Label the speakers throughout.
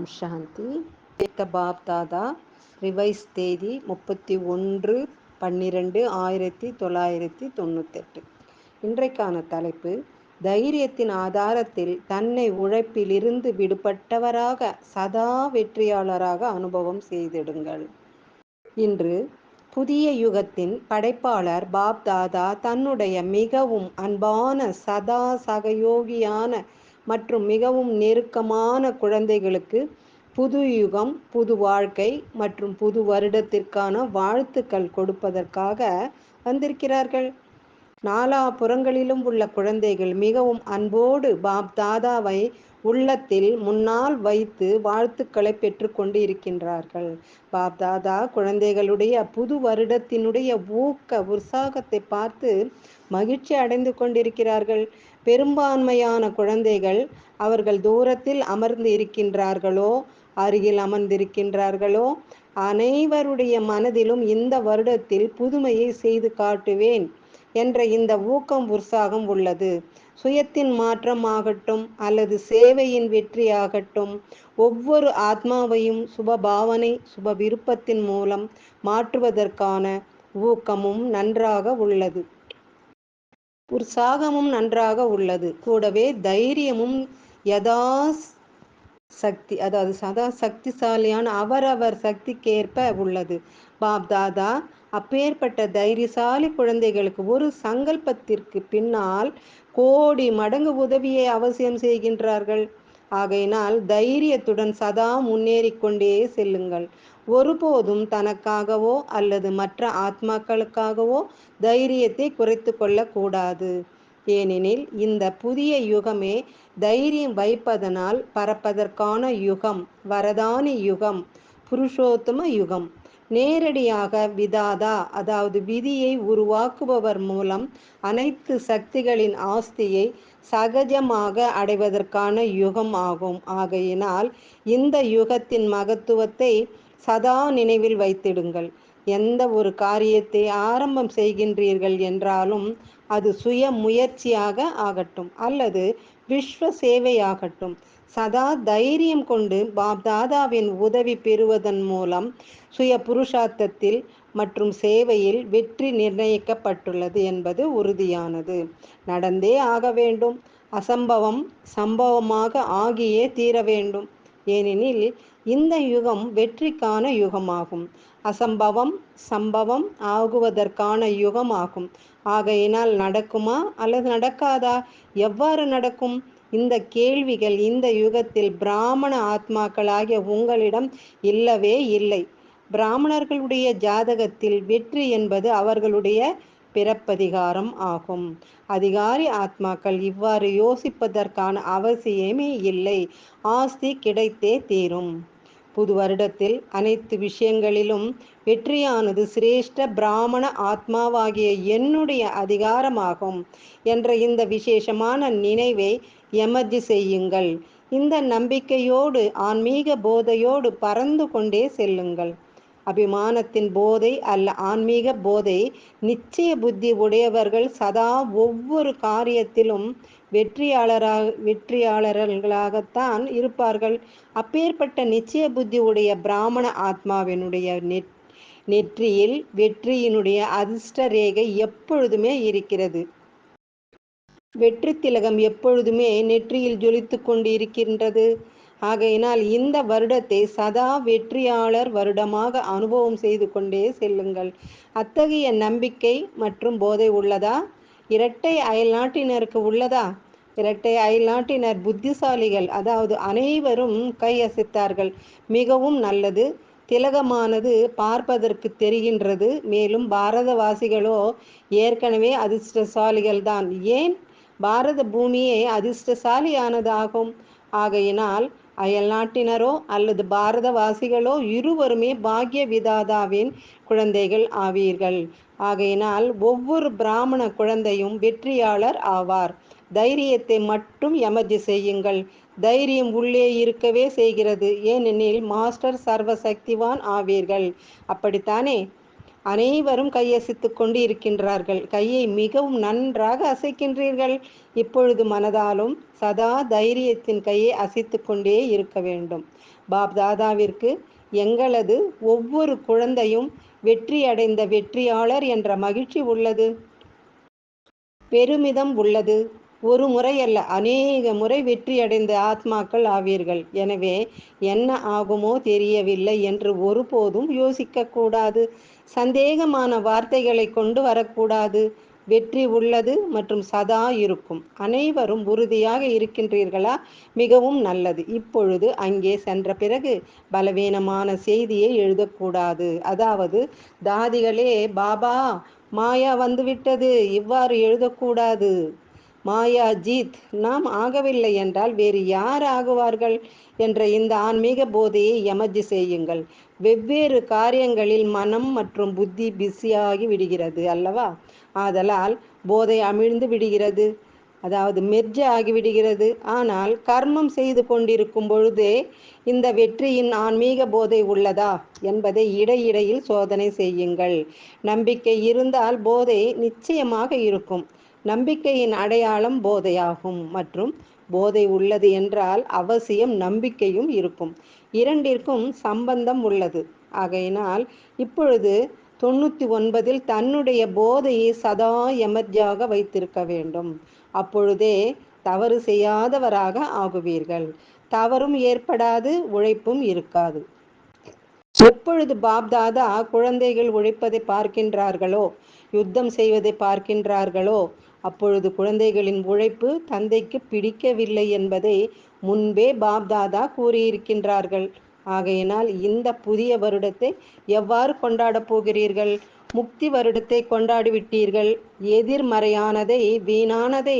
Speaker 1: ஓம் சாந்தி. Pop தாதா revise தேதி முப்பத்தி ஒன்று பன்னிரெண்டு ஆயிரத்தி தொள்ளாயிரத்தி தொண்ணூத்தெட்டு. இன்றைக்கான தலைப்பு தைரியத்தின் ஆதாரத்தில் தன்னை உழைப்பிலிருந்து விடுபட்டவராக சதா வெற்றியாளராக அனுபவம் செய்திடுங்கள். இன்று புதிய யுகத்தின் படைப்பாளர் பாப் தாதா தன்னுடைய மிகவும் அன்பான சதா சகயோகியான மற்றும் மிகவும் நெருக்கமான குழந்தைகளுக்கு புது யுகம் புது வாழ்க்கை மற்றும் புது வருடத்திற்கான வாழ்த்துக்கள் கொடுப்பதற்காக வந்திருக்கிறார்கள். நாலா புறங்களிலும் உள்ள குழந்தைகள் மிகவும் அன்போடு பாப் தாதாவை உள்ளத்தில் முன்னால் வைத்து வாழ்த்துக்களை பெற்றுக்கொண்டு இருக்கின்றார்கள். பாப்தாதா குழந்தைகளுடைய புது வருடத்தினுடைய ஊக்க உற்சாகத்தை பார்த்து மகிழ்ச்சி அடைந்து கொண்டிருக்கிறார்கள். பெரும்பான்மையான குழந்தைகள் அவர்கள் தூரத்தில் அமர்ந்து இருக்கின்றார்களோ அருகில் அமர்ந்திருக்கின்றார்களோ அனைவருடைய மனதிலும் இந்த வருடத்தில் புதுமையை செய்து காட்டுவேன் என்ற இந்த ஊக்கம் உற்சாகம் உள்ளது. சுயத்தின் மாற்றம் ஆகட்டும் அல்லது சேவையின் வெற்றியாகட்டும் ஒவ்வொரு ஆத்மாவையும் சுப பாவனை சுப விருப்பத்தின் மூலம் மாற்றுவதற்கான ஊக்கமும் நன்றாக உள்ளது. உற்சாகமும் நன்றாக உள்ளது. கூடவே தைரியமும் யதா சக்தி அதாவது சதா சக்திசாலியான அவரவர் சக்திக்கேற்ப உள்ளது. பாப் தாதா அப்பேற்பட்ட தைரியசாலி குழந்தைகளுக்கு ஒரு சங்கல்பத்திற்கு பின்னால் கோடி மடங்கு உதவியை அவசியம் செய்கின்றார்கள். ஆகையினால் தைரியத்துடன் சதா முன்னேறி கொண்டே செல்லுங்கள். ஒருபோதும் தனக்காகவோ அல்லது மற்ற ஆத்மாக்களுக்காகவோ தைரியத்தை குறைத்து கொள்ளக்கூடாது. ஏனெனில் இந்த புதிய யுகமே தைரியம் வைப்பதனால் பறப்பதற்கான யுகம் வரதானி யுகம் புருஷோத்தம யுகம். நேரடியாக விதாதா. அதாவது விதியை உருவாக்குபவர் மூலம் அனைத்து சக்திகளின் ஆஸ்தியை சகஜமாக அடைவதற்கான யுகம் ஆகும். ஆகையினால் இந்த யுகத்தின் மகத்துவத்தை சதா நினைவில் வைத்திடுங்கள். எந்த ஒரு காரியத்தை ஆரம்பம் செய்கின்றீர்கள் என்றாலும் அது சுய முயற்சியாக ஆகட்டும் அல்லது விஸ்வ சேவையாகட்டும். சதா தைரியம் கொண்டு பாப் தாதாவின் உதவி பெறுவதன் மூலம் சுய புருஷார்த்தத்தில் மற்றும் சேவையில் வெற்றி நிர்ணயிக்கப்பட்டுள்ளது என்பது உறுதியானது. நடந்தே ஆக வேண்டும். அசம்பவம் சம்பவமாக ஆகியே தீர வேண்டும். ஏனெனில் இந்த யுகம் வெற்றிக்கான யுகமாகும். அசம்பவம் சம்பவம் ஆகுவதற்கான யுகமாகும். ஆகையினால் நடக்குமா அல்லது நடக்காதா? எவ்வாறு நடக்கும்? இந்த கேள்விகள் இந்த யுகத்தில் பிராமண ஆத்மாக்களாகிய உங்களிடம் இல்லவே இல்லை. பிராமணர்களுடைய ஜாதகத்தில் வெற்றி என்பது அவர்களுடைய பிறப்பதிகாரம் ஆகும். அதிகாரி ஆத்மாக்கள் இவ்வாறு யோசிப்பதற்கான அவசியமே இல்லை. ஆஸ்தி கிடைத்தே தீரும். புது வருடத்தில் அனைத்து விஷயங்களிலும் வெற்றியானது சிரேஷ்ட பிராமண ஆத்மாவாகிய என்னுடைய அதிகாரமாகும் என்ற இந்த விசேஷமான நினைவை எமர்ஜி செய்யுங்கள். இந்த நம்பிக்கையோடு ஆன்மீக போதையோடு பறந்து கொண்டே செல்லுங்கள். அபிமானத்தின் போதை அல்ல ஆன்மீக போதை. நிச்சய புத்தி உடையவர்கள் சதா ஒவ்வொரு காரியத்திலும் வெற்றியாளராக வெற்றியாளர்களாகத்தான் இருப்பார்கள். அப்பேற்பட்ட நிச்சய புத்தி உடைய பிராமண ஆத்மாவினுடைய நெட் நெற்றியில் வெற்றியினுடைய அதிர்ஷ்ட ரேகை எப்பொழுதுமே இருக்கிறது. வெற்றி திலகம் எப்பொழுதுமே நெற்றியில் ஜொலித்து கொண்டு இருக்கின்றது ஆகையினால் இந்த வருடத்தை சதா வெற்றியாளர் வருடமாக அனுபவம் செய்து கொண்டே செல்லுங்கள். அத்தகைய நம்பிக்கை மற்றும் போதை உள்ளதா? இரட்டை அயல் நாட்டினருக்கு உள்ளதா? இரட்டை அயல் நாட்டினர் புத்திசாலிகள் அதாவது அனைவரும் கையசைத்தார்கள் மிகவும் நல்லது. திலகமானது பார்ப்பதற்கு தெரிகின்றது. மேலும் பாரதவாசிகளோ ஏற்கனவே அதிர்ஷ்டசாலிகள் தான் ஏன்? பாரத பூமியே அதிர்ஷ்டசாலியானதாகும். ஆகையினால் அயல்நாட்டினரோ அல்லது பாரதவாசிகளோ இருவருமே பாக்ய விதாதாவின் குழந்தைகள் ஆவீர்கள். ஆகையினால் ஒவ்வொரு பிராமண குழந்தையும் வெற்றியாளர் ஆவார். தைரியத்தை மட்டும் எமர்ஜி செய்யுங்கள். தைரியம் உள்ளே இருக்கவே செய்கிறது. ஏனெனில் மாஸ்டர் சர்வசக்திவான் ஆவீர்கள். அப்படித்தானே? அனைவரும் கையசைத்துக் கொண்டு இருக்கின்றார்கள் கையை மிகவும் நன்றாக அசைக்கின்றீர்கள். இப்பொழுது மனதாலும் சதா தைரியத்தின் கையை அசைத்து கொண்டே இருக்க வேண்டும். பாப் தாதாவிற்கு எங்களது ஒவ்வொரு குழந்தையும் வெற்றி அடைந்த வெற்றியாளர் என்ற மகிழ்ச்சி உள்ளது. பெருமிதம் உள்ளது. ஒரு முறை அல்ல அநேக முறை வெற்றியடைந்த ஆத்மாக்கள் ஆவீர்கள். எனவே என்ன ஆகுமோ தெரியவில்லை என்று ஒருபோதும் யோசிக்கக்கூடாது சந்தேகமான வார்த்தைகளை கொண்டு வரக்கூடாது. வெற்றி உள்ளது மற்றும் சதா இருக்கும். அனைவரும் உறுதியாக இருக்கின்றீர்களா? மிகவும் நல்லது. இப்பொழுது அங்கே சென்ற பிறகு பலவீனமான செய்தியை எழுதக்கூடாது. அதாவது தாதிகளே பாபா மாயா வந்துவிட்டது. இவ்வாறு எழுதக்கூடாது. மாயாஜீத் நாம் ஆகவில்லை என்றால் வேறு யார் ஆகுவார்கள் என்ற இந்த ஆன்மீக போதையை எமர்ஜி செய்யுங்கள். வெவ்வேறு காரியங்களில் மனம் மற்றும் புத்தி பிஸியாகி விடுகிறது அல்லவா? ஆதலால் போதை அமிழ்ந்து விடுகிறது அதாவது மெர்ஜ ஆகிவிடுகிறது ஆனால் கர்மம் செய்து கொண்டிருக்கும் பொழுதே இந்த வெற்றியின் ஆன்மீக போதை உள்ளதா என்பதை இடையிடையில் சோதனை செய்யுங்கள். நம்பிக்கை இருந்தால் போதை நிச்சயமாக இருக்கும். நம்பிக்கையின் அடையாளம் போதையாகும் மற்றும் போதை உள்ளது என்றால் அவசியம் நம்பிக்கையும் இருக்கும். இரண்டிற்கும் சம்பந்தம் உள்ளது. ஆகையினால் இப்பொழுது தொண்ணூற்றி ஒன்பதில் தன்னுடைய போதையை சதா எமர்ஜியாக வைத்திருக்க வேண்டும். அப்பொழுதே தவறு செய்யாதவராக ஆகுவீர்கள். தவறும் ஏற்படாது உழைப்பும் இருக்காது. எப்பொழுது பாப்தாதா குழந்தைகள் உழைப்பதை பார்க்கின்றார்களோ யுத்தம் செய்வதை பார்க்கின்றார்களோ அப்பொழுது குழந்தைகளின் உழைப்பு தந்தைக்கு பிடிக்கவில்லை என்பதை முன்பே பாப்தாதா கூறியிருக்கின்றார்கள். ஆகையினால் இந்த புதிய வருடத்தை எவ்வாறு கொண்டாடப் போகிறீர்கள்? முக்தி வருடத்தை கொண்டாடி விட்டீர்கள் எதிர்மறையானதை வீணானதை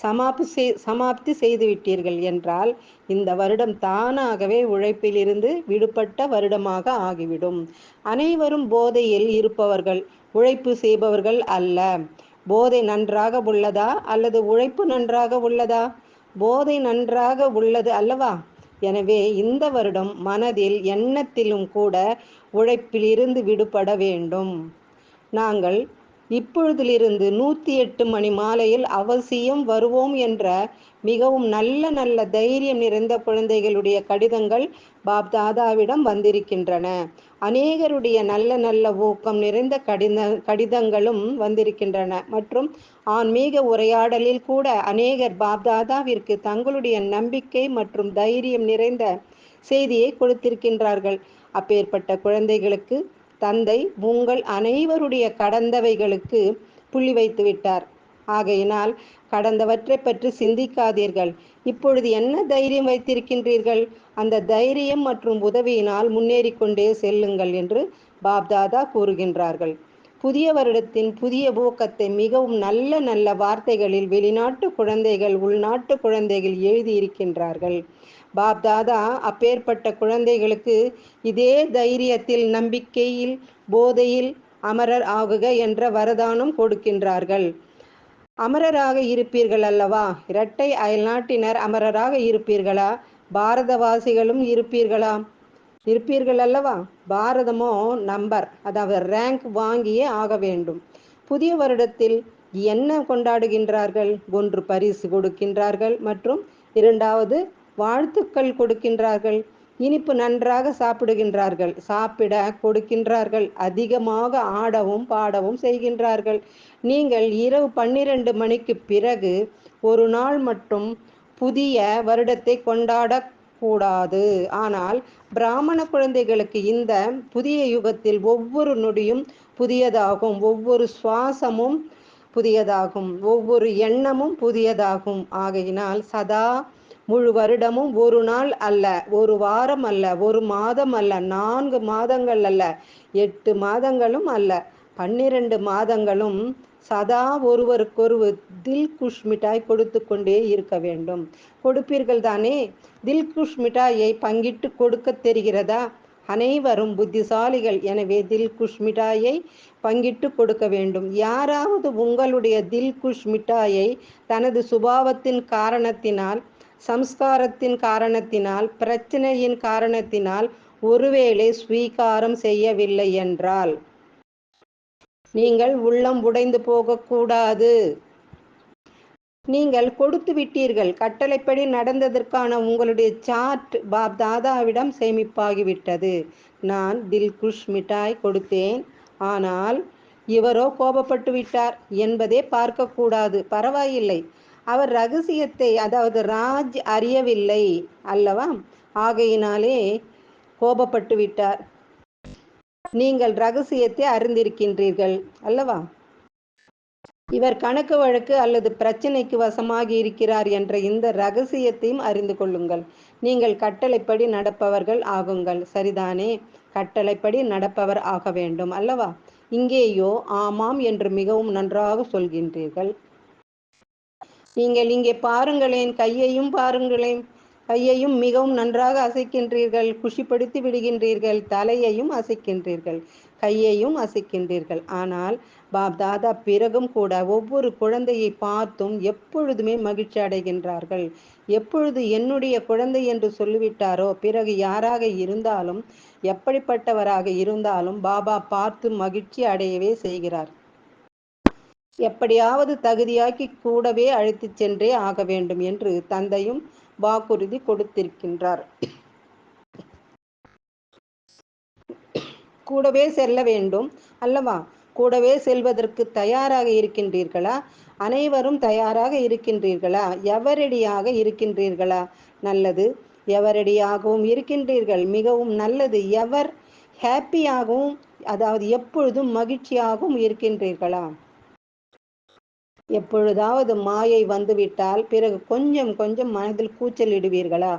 Speaker 1: சமாப்பு செய் சமாப்தி செய்துவிட்டீர்கள் என்றால் இந்த வருடம் தானாகவே உழைப்பிலிருந்து விடுபட்ட வருடமாக ஆகிவிடும். அனைவரும் போதையில் இருப்பவர்கள் உழைப்பு செய்பவர்கள் அல்ல. போதை நன்றாக உள்ளதா அல்லது உழைப்பு நன்றாக உள்ளதா? போதை நன்றாக உள்ளது அல்லவா? எனவே இந்த வருடம் மனதில் எண்ணத்திலும் கூட உழைப்பிலிருந்து விடுபட வேண்டும். நாங்கள் இப்பொழுதிலிருந்து நூற்றி எட்டு மணி மாலையில் அவசியம் வருவோம் என்ற மிகவும் நல்ல நல்ல தைரியம் நிறைந்த குழந்தைகளுடைய கடிதங்கள் பாப் தாதாவிடம் வந்திருக்கின்றன. அநேகருடைய நல்ல நல்ல ஊக்கம் நிறைந்த கடித கடிதங்களும் வந்திருக்கின்றன. மற்றும் ஆன்மீக உரையாடலில் கூட அநேகர் பாப்தாதாவிற்கு தங்களுடைய நம்பிக்கை மற்றும் தைரியம் நிறைந்த செய்தியை கொடுத்திருக்கின்றார்கள். அப்பேற்பட்ட குழந்தைகளுக்கு தந்தை உங்கள் அனைவருடைய கடந்தவைகளுக்கு புள்ளி வைத்து விட்டார் ஆகையினால் கடந்தவற்றை பற்றி சிந்திக்காதீர்கள். இப்பொழுது என்ன தைரியம் வைத்திருக்கின்றீர்கள்? அந்த தைரியம் மற்றும் உதவியினால் முன்னேறி கொண்டே செல்லுங்கள் என்று பாப்தாதா கூறுகின்றார்கள். புதிய வருடத்தின் புதிய ஊக்கத்தை மிகவும் நல்ல நல்ல வார்த்தைகளில் வெளிநாட்டு குழந்தைகள் உள்நாட்டு குழந்தைகள் எழுதியிருக்கின்றார்கள். பாப்தாதா அப்பேற்பட்ட குழந்தைகளுக்கு இதே தைரியத்தில் நம்பிக்கையில் போதையில் அமரர் ஆகுக என்ற வரதானம் கொடுக்கின்றார்கள். அமரராக இருப்பீர்கள் அல்லவா? இரட்டை அயல்நாட்டினர் அமரராக இருப்பீர்களா? பாரதவாசிகளும் இருப்பீர்களா? இருப்பீர்கள் அல்லவா? பாரதமோ நம்பர் அதாவது ரேங்க் வாங்கியே ஆக வேண்டும். புதிய வருடத்தில் என்ன கொண்டாடுகின்றார்கள்? ஒன்று பரிசு கொடுக்கின்றார்கள் மற்றும் இரண்டாவது வாழ்த்துக்கள் கொடுக்கின்றார்கள். இனிப்பு நன்றாக சாப்பிடுகின்றார்கள். சாப்பிட கொடுக்கின்றார்கள். அதிகமாக ஆடவும் பாடவும் செய்கின்றார்கள். நீங்கள் இரவு பன்னிரண்டு மணிக்கு பிறகு ஒரு நாள் மட்டும் புதிய வருடத்தை கொண்டாட கூடாது ஆனால் பிராமண குழந்தைகளுக்கு இந்த புதிய யுகத்தில் ஒவ்வொரு நொடியும் புதியதாகும். ஒவ்வொரு சுவாசமும் புதியதாகும். ஒவ்வொரு எண்ணமும் புதியதாகும். ஆகையினால் சதா முழு வருடமும் ஒரு நாள் அல்ல ஒரு வாரம் அல்ல ஒரு மாதம் அல்ல நான்கு மாதங்கள் அல்ல எட்டு மாதங்களும் அல்ல பன்னிரண்டு மாதங்களும் சதா ஒருவருக்கொருவர் தில் குஷ் மிட்டாய் கொடுத்து கொண்டே இருக்க வேண்டும். கொடுப்பீர்கள் தானே? தில் குஷ் மிட்டாயை பங்கிட்டு கொடுக்க தெரிகிறதா? அனைவரும் புத்திசாலிகள். எனவே தில் குஷ் மிட்டாயை பங்கிட்டு கொடுக்க வேண்டும். யாராவது உங்களுடைய தில் குஷ் மிட்டாயை தனது சுபாவத்தின் காரணத்தினால் சம்ஸ்காரத்தின் காரணத்தினால் பிரச்சனையின் காரணத்தினால் ஒருவேளை ஸ்வீகாரம் செய்யவில்லை என்றால் நீங்கள் உள்ளம் உடைந்து போகக்கூடாது நீங்கள் கொடுத்து விட்டீர்கள். கட்டளைப்படி நடந்ததற்கான உங்களுடைய சார்ட் பாப் தாதாவிடம் சேமிப்பாகிவிட்டது. நான் தில்குஷ் மிட்டாய் கொடுத்தேன். ஆனால் இவரோ கோபப்பட்டு விட்டார் என்பதே பார்க்கக்கூடாது பரவாயில்லை. அவர் ரகசியத்தை அதாவது ராஜ் அறியவில்லை அல்லவா? ஆகையினாலே கோபப்பட்டு விட்டார். நீங்கள் ரகசியத்தை அறிந்திருக்கின்றீர்கள் அல்லவா? இவர் கணக்கு வழக்கு அல்லது பிரச்சனைக்கு வசமாகி இருக்கிறார் என்ற இந்த ரகசியத்தையும் அறிந்து கொள்ளுங்கள். நீங்கள் கட்டளைப்படி நடப்பவர்கள் ஆகுங்கள். சரிதானே? கட்டளைப்படி நடப்பவர் ஆக வேண்டும் அல்லவா? இங்கேயோ ஆமாம் என்று மிகவும் நன்றாக சொல்கின்றீர்கள். நீங்கள் இங்கே பாருங்களேன் கையையும் பாருங்களேன். கையையும் மிகவும் நன்றாக அசைக்கின்றீர்கள் குஷிப்படுத்தி விடுகின்றீர்கள் தலையையும் அசைக்கின்றீர்கள் கையையும் அசைக்கின்றீர்கள். ஆனால் பாப் தாதா பிறகும் கூட ஒவ்வொரு குழந்தையை பார்த்தும் எப்பொழுதுமே மகிழ்ச்சி அடைகின்றார்கள். எப்பொழுது என்னுடைய குழந்தை என்று சொல்லிவிட்டாரோ பிறகு யாராக இருந்தாலும் எப்படிப்பட்டவராக இருந்தாலும் பாபா பார்த்து மகிழ்ச்சி அடையவே செய்கிறார். எப்படியாவது தகுதியாக்கி கூடவே அழைத்துச் சென்றே ஆக வேண்டும் என்று தந்தையும் வாக்குறுதி கொடுத்திருக்கின்றார். கூடவே செல்ல வேண்டும். அல்லவா? கூடவே செல்வதற்கு தயாராக இருக்கின்றீர்களா? அனைவரும் தயாராக இருக்கின்றீர்களா? எவரடியாக இருக்கின்றீர்களா? நல்லது. எவரடியாகவும் இருக்கின்றீர்கள்? மிகவும் நல்லது. எவர் ஹாப்பியாகவும் அதாவது எப்பொழுதும் மகிழ்ச்சியாகவும் இருக்கின்றீர்களா? எப்பொழுதாவது மாயை வந்துவிட்டால் பிறகு கொஞ்சம் கொஞ்சம் மனதில் கூச்சலிடுவீர்களா?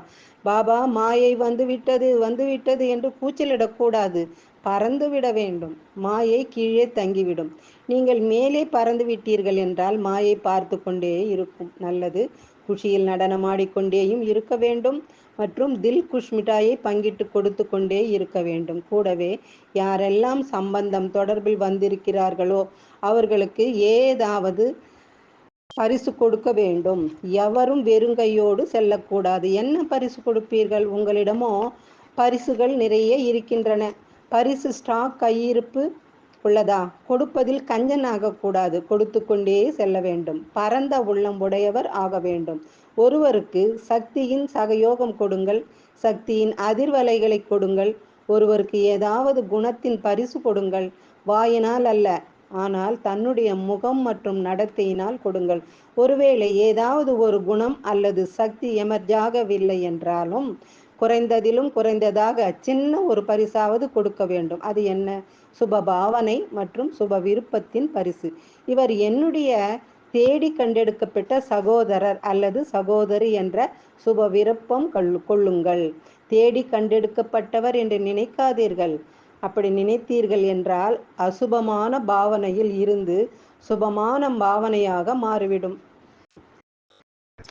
Speaker 1: பாபா மாயை வந்துவிட்டது வந்துவிட்டது என்று கூச்சலிடக்கூடாது. பறந்து விட வேண்டும். மாயை கீழே தங்கிவிடும். நீங்கள் மேலே பறந்து விட்டீர்கள் என்றால் மாயை பார்த்து கொண்டே இருக்கும். நல்லது. குஷியில் நடனமாடிக்கொண்டேயும் இருக்க வேண்டும். மற்றும் தில் குஷ் மிட்டாயை பங்கிட்டு கொடுத்து கொண்டே இருக்க வேண்டும். கூடவே யாரெல்லாம் சம்பந்தம் தொடர்பில் வந்திருக்கிறார்களோ அவர்களுக்கு ஏதாவது பரிசு கொடுக்க வேண்டும். எவரும் வெறுங்கையோடு செல்லக்கூடாது. என்ன பரிசு கொடுப்பீர்கள்? உங்களிடமோ பரிசுகள் நிறைய இருக்கின்றன. பரிசு ஸ்டாக் கையிருப்பு உள்ளதா? கொடுப்பதில் கஞ்சன் ஆகக்கூடாது கொடுத்து கொண்டே செல்ல வேண்டும். பரந்த உள்ளம் உடையவர் ஆக வேண்டும். ஒருவருக்கு சக்தியின் சகயோகம் கொடுங்கள். சக்தியின் அதிர்வலைகளை கொடுங்கள். ஒருவருக்கு ஏதாவது குணத்தின் பரிசு கொடுங்கள். வாயினால் அல்ல ஆனால் தன்னுடைய முகம் மற்றும் நடத்தையினால் கொடுங்கள். ஒருவேளை ஏதாவது ஒரு குணம் அல்லது சக்தி எமர்ஜாகவில்லை என்றாலும் குறைந்ததிலும் குறைந்ததாக சின்ன ஒரு பரிசாவது கொடுக்க வேண்டும். அது என்ன? சுப பாவனை மற்றும் சுப விருப்பத்தின் பரிசு. இவர் என்னுடைய தேடி கண்டெடுக்கப்பட்ட சகோதரர் அல்லது சகோதரி என்ற சுப விருப்பம் கொள்ளுங்கள். தேடி கண்டெடுக்கப்பட்டவர் என்று நினைக்காதீர்கள். அப்படி நினைத்தீர்கள் என்றால் அசுபமான பாவனையில் இருந்து சுபமான பாவனையாக மாறிவிடும்.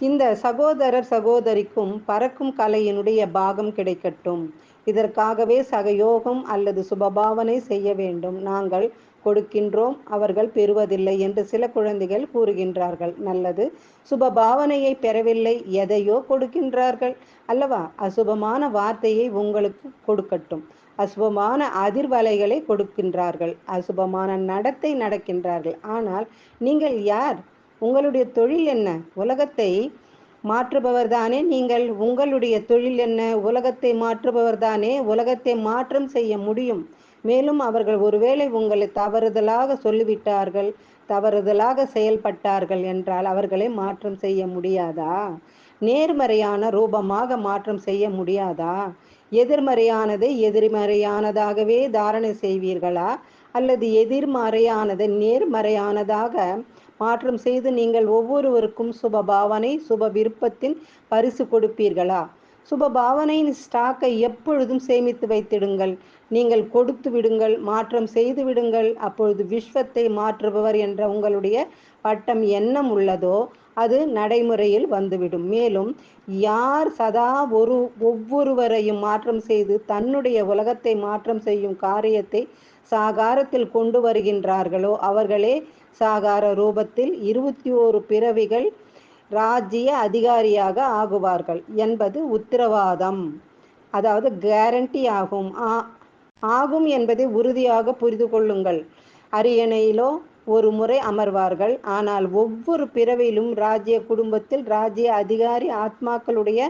Speaker 1: இந்த சகோதரர் சகோதரிக்கும் பறக்கும் கலையினுடைய பாகம் கிடைக்கட்டும். இதற்காகவே சகயோகம் அல்லது சுபபாவனை செய்ய வேண்டும். நாங்கள் கொடுக்கின்றோம் அவர்கள் பெறுவதில்லை என்று சில குழந்தைகள் கூறுகின்றார்கள். நல்லது. சுப பாவனையை பெறவில்லை எதையோ கொடுக்கின்றார்கள் அல்லவா? அசுபமான வார்த்தையை உங்களுக்கு கொடுக்கட்டும். அசுபமான அதிர்வலைகளை கொடுக்கின்றார்கள். அசுபமான நடத்தை நடக்கின்றார்கள். ஆனால் நீங்கள் யார்? உங்களுடைய தொழில் என்ன? உலகத்தை மாற்றுபவர் தானே நீங்கள்? உங்களுடைய தொழில் என்ன? உலகத்தை மாற்றுபவர் தானே உலகத்தை மாற்றம் செய்ய முடியும். மேலும் அவர்கள் ஒருவேளை உங்களை தவறுதலாக சொல்லிவிட்டார்கள் தவறுதலாக செயல்பட்டார்கள் என்றால் அவர்களை மாற்றம் செய்ய முடியாதா? நேர்மறையான ரூபமாக மாற்றம் செய்ய முடியாதா? எதிர்மறையானதை எதிர்மறையானதாகவே தாரணை செய்வீர்களா? அல்லது எதிர்மறையானதை நேர்மறையானதாக மாற்றம் செய்து நீங்கள் ஒவ்வொருவருக்கும் சுப பாவனை சுப விருப்பத்தின் பரிசு கொடுப்பீர்களா? சுப பாவனையின் ஸ்டாக்கை எப்பொழுதும் சேமித்து வைத்திடுங்கள். நீங்கள் கொடுத்து விடுங்கள் மாற்றம் செய்து விடுங்கள். அப்பொழுது விஸ்வத்தை மாற்றுபவர் என்ற உங்களுடைய பட்டம் எண்ணம் உள்ளதோ அது நடைமுறையில் வந்துவிடும். மேலும் யார் சதா ஒரு ஒவ்வொருவரையும் மாற்றம் செய்து தன்னுடைய உலகத்தை மாற்றம் செய்யும் காரியத்தை சாகாரத்தில் கொண்டு வருகின்றார்களோ அவர்களே சாகார ரூபத்தில் இருபத்தி ஓரு பிறவிகள் ராஜ்ய அதிகாரியாக ஆகுவார்கள் என்பது உத்தரவாதம். அதாவது கேரண்டி ஆகும். ஆகும் என்பதை உறுதியாக புரிந்து கொள்ளுங்கள். அரியணையிலோ ஒரு முறை அமர்வார்கள். ஆனால் ஒவ்வொரு பிறவிலும் ராஜ்ய குடும்பத்தில் ராஜ்ய அதிகாரி ஆத்மாக்களுடைய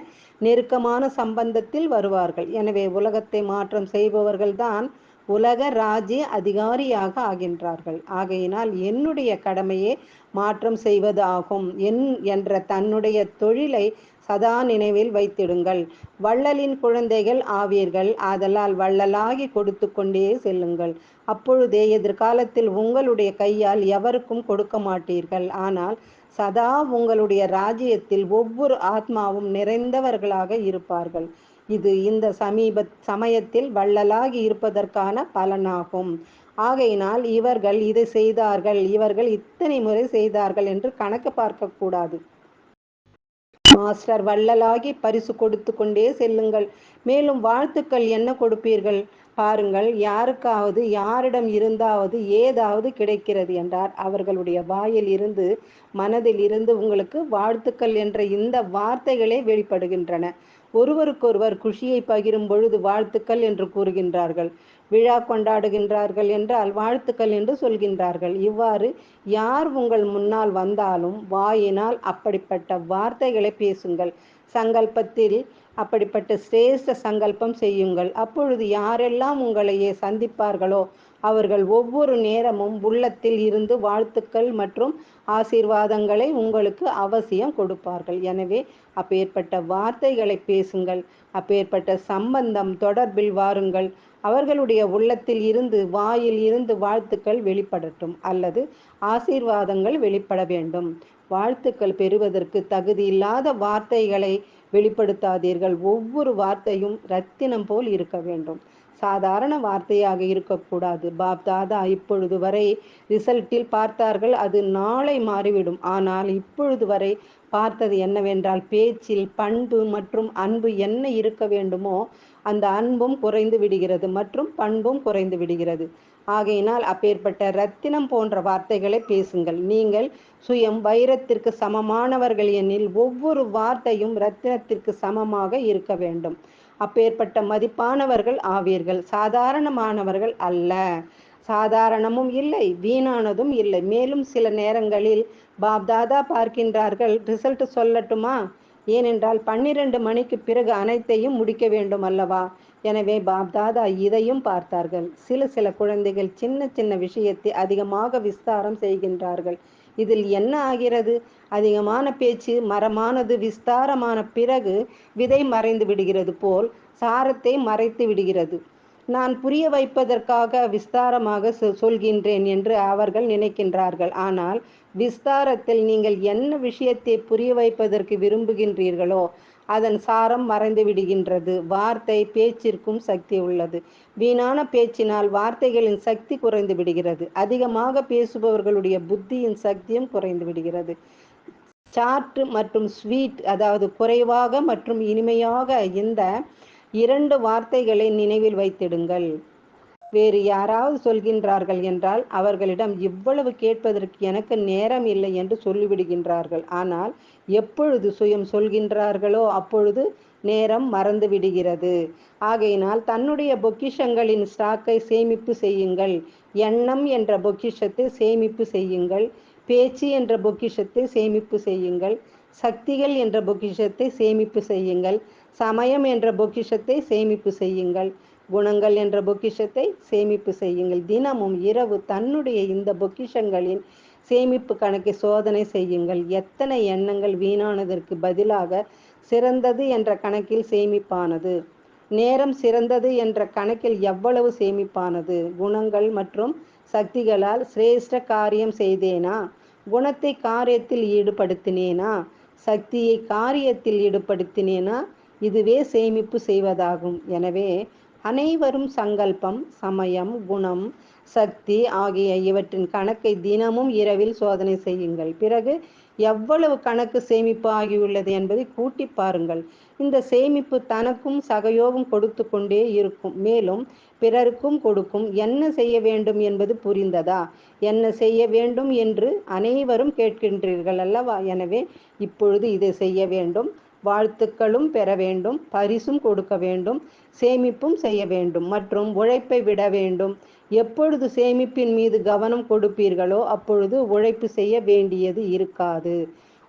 Speaker 1: நெருக்கமான சம்பந்தத்தில் வருவார்கள். எனவே உலகத்தை மாற்றம் செய்பவர்கள்தான் உலக ராஜ்ய அதிகாரியாக ஆகின்றார்கள். ஆகையினால் என்னுடைய கடமையே மாற்றம் செய்வது ஆகும். என் என்ற தன்னுடைய தொழிலை சதா நினைவில் வைத்திடுங்கள். வள்ளலின் குழந்தைகள் ஆவீர்கள். ஆதலால் வள்ளலாகி கொடுத்து கொண்டே செல்லுங்கள். அப்பொழுதே எதிர்காலத்தில் உங்களுடைய கையால் எவருக்கும் கொடுக்க மாட்டீர்கள். ஆனால் சதா உங்களுடைய ராஜ்யத்தில் ஒவ்வொரு ஆத்மாவும் நிறைந்தவர்களாக இருப்பார்கள். இது இந்த சமீப சமயத்தில் வள்ளலாகி இருப்பதற்கான பலனாகும். ஆகையினால் இவர்கள் இதை செய்தார்கள் இவர்கள் இத்தனை முறை செய்தார்கள் என்று கணக்கு பார்க்கக்கூடாது மாஸ்டர் வள்ளலாகி பரிசு கொடுத்து கொண்டே செல்லுங்கள். மேலும் வாழ்த்துக்கள் என்ன கொடுப்பீர்கள்? பாருங்கள் யாருக்காவது யாரிடம் இருந்தாவது ஏதாவது கிடைக்கிறது என்றார். அவர்களுடைய வாயில் இருந்து மனதில் இருந்து உங்களுக்கு வாழ்த்துக்கள் என்ற இந்த வார்த்தைகளே வெளிப்படுகின்றன. ஒருவருக்கொருவர் குஷியை பகிரும் பொழுது வாழ்த்துக்கள் என்று கூறுகின்றார்கள். விழா கொண்டாடுகின்றார்கள் என்றால் வாழ்த்துக்கள் என்று சொல்கின்றார்கள். இவ்வாறு யார் உங்கள் முன்னால் வந்தாலும் வாயினால் அப்படிப்பட்ட வார்த்தைகளை பேசுங்கள். சங்கல்பத்தில் அப்படிப்பட்ட சிரேஷ்ட சங்கல்பம் செய்யுங்கள். அப்பொழுது யாரெல்லாம் உங்களையே சந்திப்பார்களோ அவர்கள் ஒவ்வொரு நேரமும் உள்ளத்தில் இருந்து வாழ்த்துக்கள் மற்றும் ஆசீர்வாதங்களை உங்களுக்கு அவசியம் கொடுப்பார்கள். எனவே அப்பேற்பட்ட வார்த்தைகளை பேசுங்கள். அப்பேற்பட்ட சம்பந்தம் தொடர்பில் வாருங்கள். அவர்களுடைய உள்ளத்தில் இருந்து வாயில் இருந்து வாழ்த்துக்கள் வெளிப்படட்டும் அல்லது ஆசீர்வாதங்கள் வெளிப்பட வேண்டும். வாழ்த்துக்கள் பெறுவதற்கு தகுதி இல்லாத வார்த்தைகளை வெளிப்படுத்தாதீர்கள். ஒவ்வொரு வார்த்தையும் ரத்தினம் போல் இருக்க வேண்டும். சாதாரண வார்த்தையாக இருக்கக்கூடாது. பாப் தாதா இப்பொழுது வரை ரிசல்ட்டில் பார்த்தார்கள் அது நாளை மாறிவிடும். ஆனால் இப்பொழுது வரை பார்த்தது என்னவென்றால் பேச்சில் பண்பு மற்றும் அன்பு என்ன இருக்க வேண்டுமோ அந்த அன்பும் குறைந்து விடுகிறது மற்றும் பண்பும் குறைந்து விடுகிறது. ஆகையினால் அப்பேற்பட்ட ரத்தினம் போன்ற வார்த்தைகளை பேசுங்கள். நீங்கள் சுயம் வைரத்திற்கு சமமானவர்கள் எனில் ஒவ்வொரு வார்த்தையும் ரத்தினத்திற்கு சமமாக இருக்க வேண்டும். அப்பேற்பட்ட மதிப்பானவர்கள் ஆவீர்கள். சாதாரணமானவர்கள் அல்ல. சாதாரணமும் இல்லை வீணானதும் இல்லை. மேலும் சில நேரங்களில் பாப்தாதா பார்க்கின்றார்கள் ரிசல்ட் சொல்லட்டுமா? ஏனென்றால் பன்னிரண்டு மணிக்கு பிறகு அனைத்தையும் முடிக்க வேண்டும் அல்லவா? எனவே பாப்தாதா இதையும் பார்த்தார்கள். சில சில குழந்தைகள் சின்ன சின்ன விஷயத்தை அதிகமாக விஸ்தாரம் செய்கின்றார்கள். இதில் என்ன ஆகிறது? அதிகமான பேச்சு மரமானது விஸ்தாரமான பிறகு விதை மறைந்து விடுகிறது போல் சாரத்தை மறைத்து விடுகிறது. நான் புரிய வைப்பதற்காக விஸ்தாரமாக சொல்கின்றேன் என்று அவர்கள் நினைக்கின்றார்கள். ஆனால் விஸ்தாரத்தில் நீங்கள் என்ன விஷயத்தை புரிய வைப்பதற்கு விரும்புகின்றீர்களோ அதன் சாரம் மறைந்து விடுகின்றது. வார்த்தை பேச்சிற்கும் சக்தி உள்ளது. வீணான பேச்சினால் வார்த்தைகளின் சக்தி குறைந்து விடுகிறது. அதிகமாக பேசுபவர்களுடைய புத்தியின் சக்தியும் குறைந்து விடுகிறது. சார்ட் மற்றும் ஸ்வீட் அதாவது குறைவாக மற்றும் இனிமையாக இந்த இரண்டு வார்த்தைகளை நினைவில் வைத்திடுங்கள். வேறு யாராவது சொல்கின்றார்கள் என்றால் அவர்களிடம் இவ்வளவு கேட்பதற்கு எனக்கு நேரம் இல்லை என்று சொல்லிவிடுகின்றார்கள். ஆனால் எப்பொழுது சுயம் சொல்கின்றார்களோ அப்பொழுது நேரம் மறந்து விடுகிறது. ஆகையினால் தன்னுடைய பொக்கிஷங்களின் ஸ்டாக்கை சேமிப்பு செய்யுங்கள். எண்ணம் என்ற பொக்கிஷத்தை சேமிப்பு செய்யுங்கள். பேச்சு என்ற பொக்கிஷத்தை சேமிப்பு செய்யுங்கள். சக்திகள் என்ற பொக்கிஷத்தை சேமிப்பு செய்யுங்கள். சமயம் என்ற பொக்கிஷத்தை சேமிப்பு செய்யுங்கள். குணங்கள் என்ற பொக்கிஷத்தை சேமிப்பு செய்யுங்கள். தினமும் இரவு தன்னுடைய இந்த பொக்கிஷங்களின் சேமிப்பு கணக்கை சோதனை செய்யுங்கள். எத்தனை எண்ணங்கள் வீணானதற்கு பதிலாக சிறந்தது என்ற கணக்கில் சேமிப்பானது. நேரம் சிறந்தது என்ற கணக்கில் எவ்வளவு சேமிப்பானது? குணங்கள் மற்றும் சக்திகளால் சிரேஷ்ட காரியம் செய்தேனா? குணத்தை காரியத்தில் ஈடுபடுத்தினேனா? சக்தியை காரியத்தில் ஈடுபடுத்தினேனா? இதுவே சேமிப்பு செய்வதாகும். எனவே அனைவரும் சங்கல்பம் சமயம் குணம் சக்தி ஆகிய இவற்றின் கணக்கை தினமும் இரவில் சோதனை செய்யுங்கள். பிறகு எவ்வளவு கணக்கு சேமிப்பு ஆகியுள்ளது என்பதை கூட்டி பாருங்கள். இந்த சேமிப்பு தனக்கும் சகயோகம் கொடுத்து கொண்டே இருக்கும். மேலும் பிறருக்கும் கொடுக்கும். என்ன செய்ய வேண்டும் என்பது புரிந்ததா? என்ன செய்ய வேண்டும் என்று அனைவரும் கேட்கின்றீர்கள் அல்லவா? எனவே இப்பொழுது இதை செய்ய வேண்டும். வாழ்த்துக்களும் பெற வேண்டும் பரிசும் கொடுக்க வேண்டும் சேமிப்பும் செய்ய வேண்டும் மற்றும் உழைப்பை விட வேண்டும். எப்பொழுது சேமிப்பின் மீது கவனம் கொடுப்பீர்களோ அப்பொழுது உழைப்பு செய்ய வேண்டியது இருக்காது.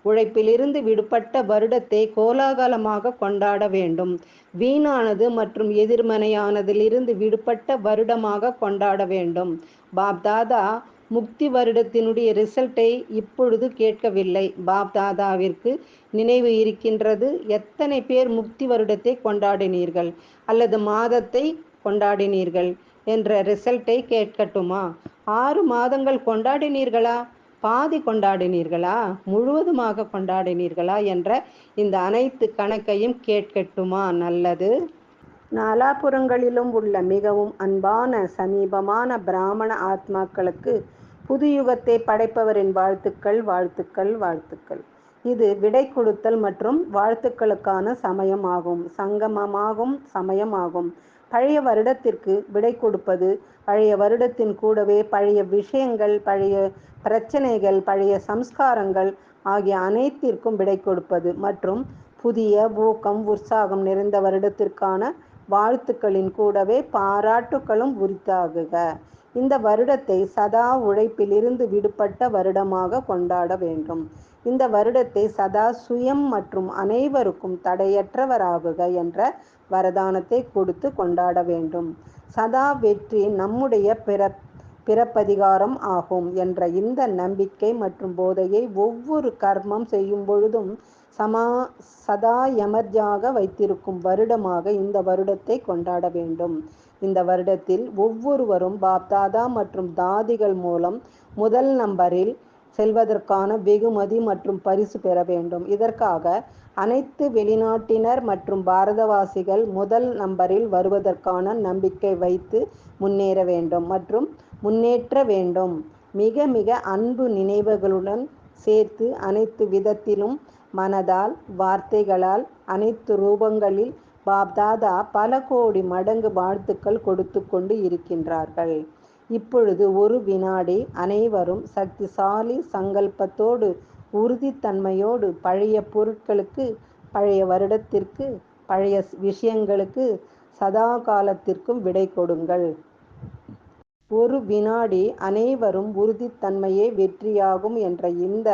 Speaker 1: உழைப்பிலிருந்து விடுபட்ட வருடத்தை கோலாகலமாக கொண்டாட வேண்டும். வீணானது மற்றும் எதிர்மனையானதிலிருந்து விடுபட்ட வருடமாக கொண்டாட வேண்டும். பாப்தாதா முக்தி வருடத்தினுடைய ரிசல்ட்டை இப்பொழுது கேட்கவில்லை. பாப் தாதாவிற்கு நினைவு இருக்கின்றது எத்தனை பேர் முக்தி வருடத்தை கொண்டாடினீர்கள் அல்லது மாதத்தை கொண்டாடினீர்கள் என்ற ரிசல்ட்டை கேட்கட்டுமா? ஆறு மாதங்கள் கொண்டாடினீர்களா? பாதி கொண்டாடினீர்களா? முழுவதுமாக கொண்டாடினீர்களா என்ற இந்த அனைத்து கணக்கையும் கேட்கட்டுமா? நல்லது. நாலாபுறங்களிலும் உள்ள மிகவும் அன்பான சமீபமான பிராமண ஆத்மாக்களுக்கு புது யுகத்தை படைப்பவரின் வாழ்த்துக்கள் வாழ்த்துக்கள் வாழ்த்துக்கள். இது விடை கொடுத்தல் மற்றும் வாழ்த்துக்களுக்கான சமயமாகும். சங்கமமாகும் சமயமாகும். பழைய வருடத்திற்கு விடை கொடுப்பது பழைய வருடத்தின் கூடவே பழைய விஷயங்கள் பழைய பிரச்சனைகள் பழைய சம்ஸ்காரங்கள் ஆகிய அனைத்திற்கும் விடை கொடுப்பது மற்றும் புதிய ஊக்கம் உற்சாகம் நிறைந்த வருடத்திற்கான வாழ்த்துக்களின் கூடவே பாராட்டுக்களும் உரித்தாகுக. இந்த வருடத்தை சதா உழைப்பிலிருந்து விடுபட்ட வருடமாக கொண்டாட வேண்டும். இந்த வருடத்தை சதா சுயம் மற்றும் அனைவருக்கும் தடையற்றவராகுக என்ற வரதானத்தை கொடுத்து கொண்டாட வேண்டும். சதா வெற்றி நம்முடைய பிற பிறப்பதிகாரம் ஆகும் என்ற இந்த நம்பிக்கை மற்றும் போதையை ஒவ்வொரு கர்மம் செய்யும் பொழுதும் சமா சதா எமர்ஜாக வைத்திருக்கும் வருடமாக இந்த வருடத்தை கொண்டாட வேண்டும். இந்த வருடத்தில் ஒவ்வொருவரும் பாப்தாதா மற்றும் தாதிகள் மூலம் முதல் நம்பரில் செல்வதற்கான வெகுமதி மற்றும் பரிசு பெற வேண்டும். இதற்காக அனைத்து வெளிநாட்டினர் மற்றும் பாரதவாசிகள் முதல் நம்பரில் வருவதற்கான நம்பிக்கை வைத்து முன்னேற வேண்டும் மற்றும் முன்னேற்ற வேண்டும். மிக மிக அன்பு நினைவுகளுடன் சேர்த்து அனைத்து விதத்திலும் மனதால் வார்த்தைகளால் அனைத்து ரூபங்களில் பாப்தாதா பல கோடி மடங்கு வாழ்த்துக்கள் கொடுத்து கொண்டு இருக்கின்றார்கள். இப்பொழுது ஒரு வினாடி அனைவரும் சக்திசாலி சங்கல்பத்தோடு உறுதித்தன்மையோடு பழைய பொருட்களுக்கு பழைய வருடத்திற்கு பழைய விஷயங்களுக்கு சதா காலத்திற்கும் விடை கொடுங்கள். ஒரு வினாடி அனைவரும் உறுதித்தன்மையே வெற்றியாகும் என்ற இந்த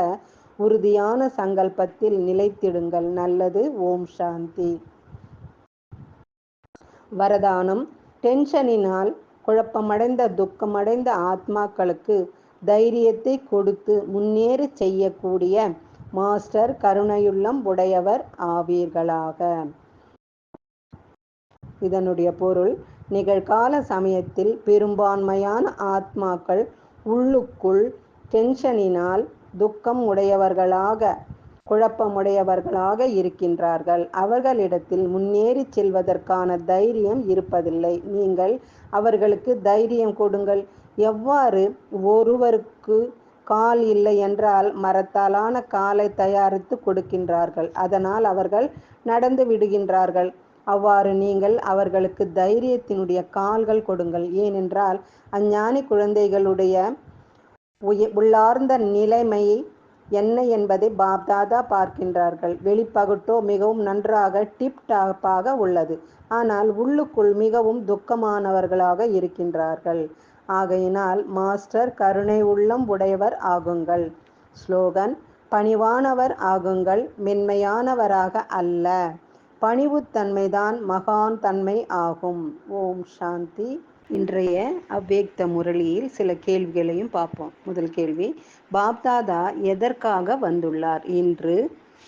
Speaker 1: உறுதியான சங்கல்பத்தில் நிலைத்திடுங்கள். நல்லது. ஓம் சாந்தி. வரதானம். டென்ஷனினால் குழப்பமடைந்த துக்கமடைந்த ஆத்மாக்களுக்கு தைரியத்தை கொடுத்து முன்னேறி செய்யக்கூடிய மாஸ்டர் கருணையுள்ளம் உடையவர் ஆவீர்களாக. இதனுடைய பொருள் நிகழ்கால சமயத்தில் பெரும்பான்மையான ஆத்மாக்கள் உள்ளுக்குள் டென்ஷனினால் துக்கம் உடையவர்களாக குழப்பமுடையவர்களாக இருக்கின்றார்கள். அவர்களிடத்தில் முன்னேறி செல்வதற்கான தைரியம் இருப்பதில்லை. நீங்கள் அவர்களுக்கு தைரியம் கொடுங்கள். எவ்வாறு? ஒருவருக்கு கால் இல்லை என்றால் மரத்தாலான காலை தயாரித்து கொடுக்கின்றார்கள். அதனால் அவர்கள் நடந்து விடுகின்றார்கள். அவ்வாறு நீங்கள் அவர்களுக்கு தைரியத்தினுடைய கால்கள் கொடுங்கள். ஏனென்றால் அஞ்ஞானி குழந்தைகளுடைய உள்ளார்ந்த நிலைமை என்ன என்பதை பாப்தாதா பார்க்கின்றார்கள். வெளிப்பகுட்டோ மிகவும் நன்றாக டிப் டாப்பாக உள்ளது. ஆனால் உள்ளுக்குள் மிகவும் துக்கமானவர்களாக இருக்கின்றார்கள். ஆகையினால் மாஸ்டர் கருணை உள்ளம் உடையவர் ஆகுங்கள். ஸ்லோகன் பணிவானவர் ஆகுங்கள். மென்மையானவராக அல்ல. பணிவுத்தன்மைதான் மகான் தன்மை ஆகும். ஓம் சாந்தி. இன்றைய அவ்வேக்த முரளியில் சில கேள்விகளையும் பார்ப்போம். முதல் கேள்வி பாப்தாதா எதற்காக வந்துள்ளார்? இன்று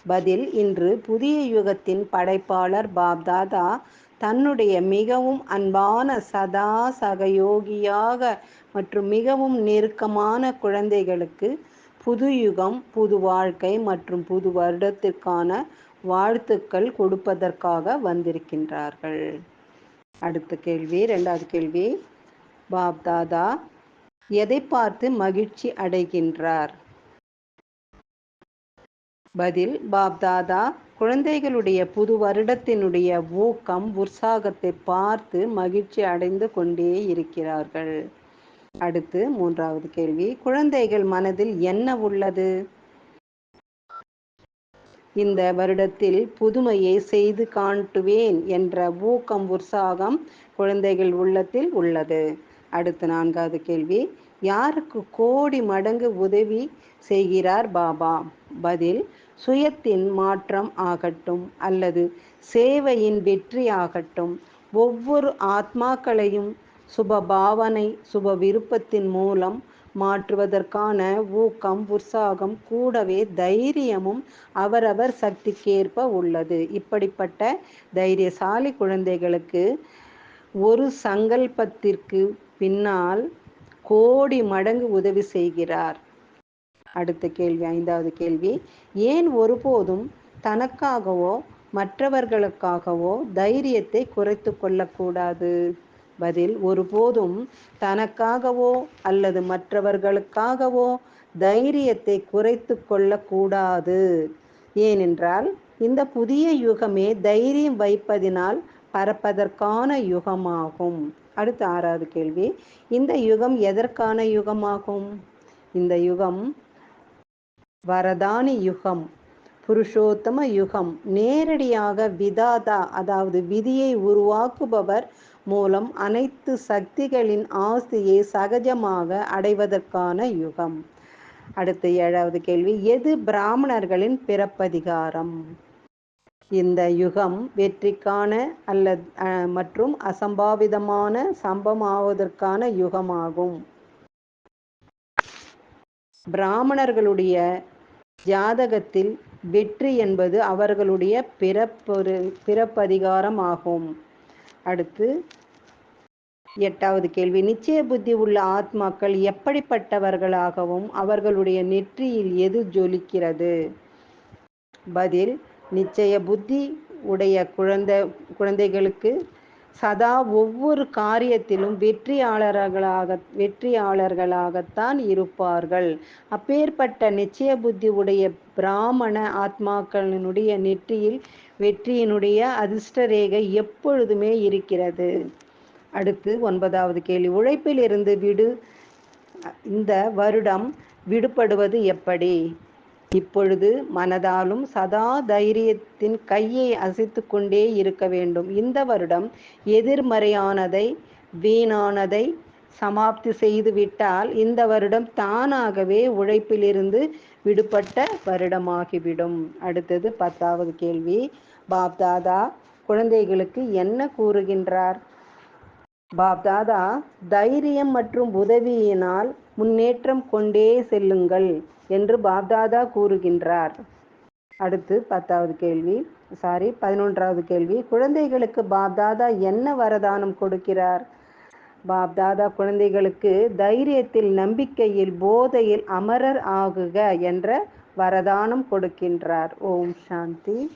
Speaker 1: பதில் இன்று புதிய யுகத்தின் படைப்பாளர் பாப்தாதா தன்னுடைய மிகவும் அன்பான சதா சகயோகியாக மற்றும் மிகவும் நெருக்கமான குழந்தைகளுக்கு புது யுகம் புது வாழ்க்கை மற்றும் புது வருடத்திற்கான வாழ்த்துக்கள் கொடுப்பதற்காக வந்திருக்கின்றார்கள். அடுத்த கேள்வி ரெண்டாவது கேள்வி. பாப் தாதா எதை பார்த்து மகிழ்ச்சி அடைகின்றார்? பதில் பாப் தாதா குழந்தைகளுடைய புது வருடத்தினுடைய ஊக்கம் உற்சாகத்தை பார்த்து மகிழ்ச்சி அடைந்து கொண்டே இருக்கிறார்கள். அடுத்து மூன்றாவது கேள்வி குழந்தைகள் மனதில் என்ன உள்ளது? இந்த வருடத்தில் புதுமையை செய்து காட்டுவேன் என்ற ஊக்கம் உற்சாகம் குழந்தைகள் உள்ளத்தில் உள்ளது. அடுத்த நான்காவது கேள்வி. யாருக்கு கோடி மடங்கு உதவி செய்கிறார் பாபா? பதில் சுயத்தின் மாற்றம் ஆகட்டும் அல்லது சேவையின் வெற்றி ஆகட்டும். ஒவ்வொரு ஆத்மாக்களையும் சுப பாவனை சுப விருப்பத்தின் மூலம் மாற்றுவதற்கான ஊக்கம் உற்சாகம் கூடவே தைரியமும் அவரவர் சக்திக்கேற்ப உள்ளது. இப்படிப்பட்ட தைரியசாலி குழந்தைகளுக்கு ஒரு சங்கல்பத்திற்கு பின்னால் கோடி மடங்கு உதவி செய்கிறார். அடுத்த கேள்வி ஐந்தாவது கேள்வி. ஏன் ஒருபோதும் தனக்காகவோ மற்றவர்களுக்காகவோ தைரியத்தை குறைத்து கொள்ளக்கூடாது? பதில் ஒருபோதும் தனக்காகவோ அல்லது மற்றவர்களுக்காகவோ தைரியத்தை குறைத்து கொள்ளக்கூடாது. ஏனென்றால் இந்த புதிய யுகமே தைரியம் வைப்பதினால் பறப்பதற்கான யுகமாகும். அடுத்த ஆறாவது கேள்வி. இந்த யுகம் எதற்கான யுகமாகும்? இந்த யுகம் வரதானி யுகம் புருஷோத்தம யுகம் நேரடியாக விதாதா அதாவது விதியை உருவாக்குபவர் மூலம் அனைத்து சக்திகளின் ஆசையை சகஜமாக அடைவதற்கான யுகம். அடுத்த ஏழாவது கேள்வி எது பிராமணர்களின் பிறப்பதிகாரம்? இந்த யுகம் வெற்றிக்கான அல்ல மற்றும் அசம்பாவிதமான சம்பமாவதற்கான யுகமாகும். பிராமணர்களுடைய ஜாதகத்தில் வெற்றி என்பது அவர்களுடைய பிறப்பொரு பிறப்பதிகாரம் ஆகும். அடுத்து எட்டாவது கேள்வி. நிச்சய புத்தி உள்ள ஆத்மாக்கள் எப்படிப்பட்டவர்களாகவும் அவர்களுடைய நெற்றியில் எது ஜொலிக்கிறது? பதில் நிச்சய புத்தி உடைய குழந்தை குழந்தைகளுக்கு சதா ஒவ்வொரு காரியத்திலும் வெற்றியாளர்களாக வெற்றியாளர்களாகத்தான் இருப்பார்கள். அப்பேற்பட்ட நிச்சய புத்தி உடைய பிராமண ஆத்மாக்களினுடைய நெற்றியில் வெற்றியினுடைய அதிர்ஷ்ட ரேகை எப்பொழுதுமே இருக்கிறது. அடுத்து ஒன்பதாவது கேள்வி. உழைப்பில் இருந்து விடு இந்த வருடம் விடுபடுவது எப்படி? இப்பொழுது மனதாலும் சதா தைரியத்தின் கையை அசைத்து கொண்டே இருக்க வேண்டும். இந்த வருடம் எதிர்மறையானதை வீணானதை சமாப்தி செய்து விட்டால் இந்த வருடம் தானாகவே உழைப்பிலிருந்து விடுபட்ட வருடமாகிவிடும். அடுத்தது பத்தாவது கேள்வி. பாப்தாதா குழந்தைகளுக்கு என்ன கூறுகின்றார்? பாப்தாதா தைரியம் மற்றும் உதவியினால் முன்னேற்றம் கொண்டே செல்லுங்கள் என்று பாப்தாதா கூறுகின்றார். அடுத்து பத்தாவது கேள்வி. சாரி பதினொன்றாவது கேள்வி. குழந்தைகளுக்கு பாப்தாதா என்ன வரதானம் கொடுக்கிறார்? பாப்தாதா குழந்தைகளுக்கு தைரியத்தில் நம்பிக்கையில் போதையில் அமரர் ஆகுக என்ற வரதானம் கொடுக்கின்றார். ஓம் சாந்தி.